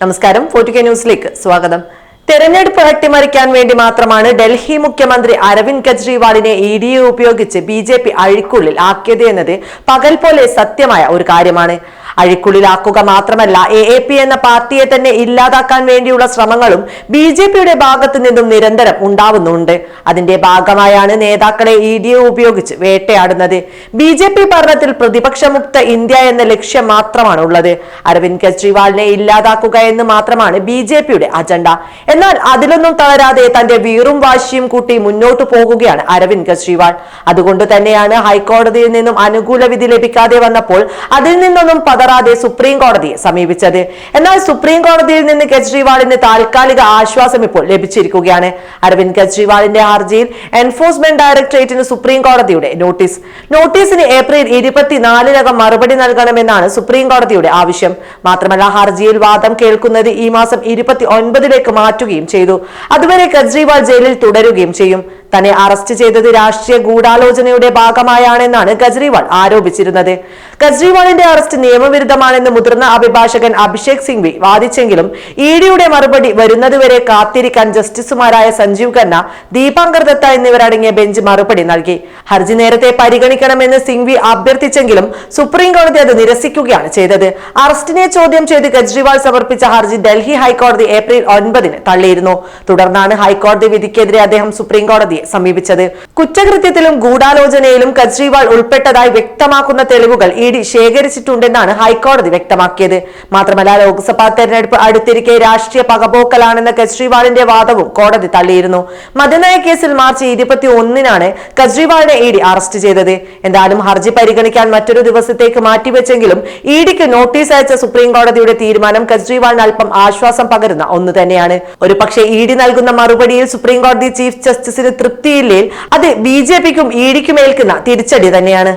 നമസ്കാരം. ഫോർട്ടി ന്യൂസിലേക്ക് സ്വാഗതം. തെരഞ്ഞെടുപ്പ് അട്ടിമറിക്കാൻ വേണ്ടി മാത്രമാണ് ഡൽഹി മുഖ്യമന്ത്രി അരവിന്ദ് കെജ്രിവാളിനെ ഇ ഡി ഉപയോഗിച്ച് ബി ജെ പി അഴിക്കുള്ളിൽ ആക്കിയത് എന്നത് പകൽ പോലെ സത്യമായ ഒരു കാര്യമാണ്. അഴിക്കുള്ളിലാക്കുക മാത്രമല്ല എ എ പി എന്ന പാർട്ടിയെ തന്നെ ഇല്ലാതാക്കാൻ വേണ്ടിയുള്ള ശ്രമങ്ങളും ബി ജെ പിയുടെ ഭാഗത്തു നിന്നും നിരന്തരം ഉണ്ടാവുന്നുണ്ട്. അതിന്റെ ഭാഗമായാണ് നേതാക്കളെ ഇ ഡി എ ഉപയോഗിച്ച് വേട്ടയാടുന്നത്. ബി ജെ പി ഭരണത്തിൽ പ്രതിപക്ഷമുക്ത ഇന്ത്യ എന്ന ലക്ഷ്യം മാത്രമാണ് ഉള്ളത് അരവിന്ദ് കെജ്രിവാളിനെ ഇല്ലാതാക്കുക എന്ന് മാത്രമാണ് ബി ജെ പിയുടെ അജണ്ട. എന്നാൽ അതിലൊന്നും തളരാതെ തന്റെ വീറും വാശിയും കൂട്ടി മുന്നോട്ട് പോകുകയാണ് അരവിന്ദ് കെജ്രിവാൾ. അതുകൊണ്ട് തന്നെയാണ് ഹൈക്കോടതിയിൽ നിന്നും അനുകൂല വിധി ലഭിക്കാതെ വന്നപ്പോൾ അതിൽ നിന്നൊന്നും പതറാതെ സുപ്രീം കോടതിയെ സമീപിച്ചത്. എന്നാൽ സുപ്രീം കോടതിയിൽ നിന്ന് കെജ്രിവാളിന് താൽക്കാലിക ആശ്വാസം ഇപ്പോൾ ലഭിച്ചിരിക്കുകയാണ്. അരവിന്ദ് കെജ്രിവാളിന്റെ ഹർജിയിൽ എൻഫോഴ്സ്മെന്റ് ഡയറക്ടറേറ്റിന് സുപ്രീം കോടതിയുടെ നോട്ടീസ്. നോട്ടീസിന് ഏപ്രിൽ ഇരുപത്തിനാലിനകം മറുപടി നൽകണമെന്നാണ് സുപ്രീം കോടതിയുടെ ആവശ്യം. മാത്രമല്ല ഹർജിയിൽ വാദം കേൾക്കുന്നത് ഈ മാസം ഇരുപത്തി ഒൻപതിലേക്ക് മാറ്റുകയും ചെയ്തു. അതുവരെ കെജ്രിവാൾ ജയിലിൽ തുടരുകയും ചെയ്യും. തന്നെ അറസ്റ്റ് ചെയ്തത് രാഷ്ട്രീയ ഗൂഢാലോചനയുടെ ഭാഗമായാണെന്നാണ് കെജ്രിവാൾ ആരോപിച്ചിരുന്നത്. കെജ്രിവാളിന്റെ അറസ്റ്റ് നിയമവിരുദ്ധമാണെന്ന് മുതിർന്ന അഭിഭാഷകൻ അഭിഷേക് സിംഗ്വി വാദിച്ചെങ്കിലും ഇ ഡിയുടെ മറുപടി വരുന്നതുവരെ കാത്തിരിക്കാൻ ജസ്റ്റിസുമാരായ സഞ്ജീവ് ഖന്ന ദീപാങ്കർ ദത്ത എന്നിവരടങ്ങിയ ബെഞ്ച് മറുപടി നൽകി. ഹർജി നേരത്തെ പരിഗണിക്കണമെന്ന് സിംഗ്വി അഭ്യർത്ഥിച്ചെങ്കിലും സുപ്രീം കോടതി അത് നിരസിക്കുകയാണ് ചെയ്തത്. അറസ്റ്റിനെ ചോദ്യം ചെയ്ത് കെജ്രിവാൾ സമർപ്പിച്ച ഹർജി ഡൽഹി ഹൈക്കോടതി ഏപ്രിൽ ഒൻപതിന് തള്ളിയിരുന്നു. തുടർന്നാണ് ഹൈക്കോടതി വിധിക്കെതിരെ അദ്ദേഹം സുപ്രീം കോടതിയെ സമീപിച്ചത്. കുറ്റകൃത്യത്തിലും ഗൂഢാലോചനയിലും കെജ്രിവാൾ ഉൾപ്പെട്ടതായി വ്യക്തമാക്കുന്ന തെളിവുകൾ ഇ ഡി ശേഖരിച്ചിട്ടുണ്ടെന്നാണ് ഹൈക്കോടതി വ്യക്തമാക്കിയത്. മാത്രമല്ല ലോക്സഭാ തെരഞ്ഞെടുപ്പ് അടുത്തിരിക്കെ രാഷ്ട്രീയ പകപോക്കലാണെന്ന കെജ്രിവാളിന്റെ വാദവും കോടതി തള്ളിയിരുന്നു. മദ്യനയ കേസിൽ മാർച്ച് ഇരുപത്തി ഒന്നിനാണ് കെജ്രിവാളിനെ ഇ ഡി അറസ്റ്റ് ചെയ്തത്. എന്തായാലും ഹർജി പരിഗണിക്കാൻ മറ്റൊരു ദിവസത്തേക്ക് മാറ്റിവെച്ചെങ്കിലും ഇ ഡിക്ക് നോട്ടീസ് അയച്ച സുപ്രീം കോടതിയുടെ തീരുമാനം കെജ്രിവാളിന് അല്പം ആശ്വാസം പകരുന്ന ഒന്ന് തന്നെയാണ്. ഒരു പക്ഷേ ഇ ഡി നൽകുന്ന മറുപടിയിൽ സുപ്രീം കോടതി ചീഫ് ജസ്റ്റിസിന് തൃപ്തിയില്ലേ അത് ബി ജെ പിക്കും ഇ ഡിക്കും ഏൽക്കുന്ന തിരിച്ചടി തന്നെയാണ്.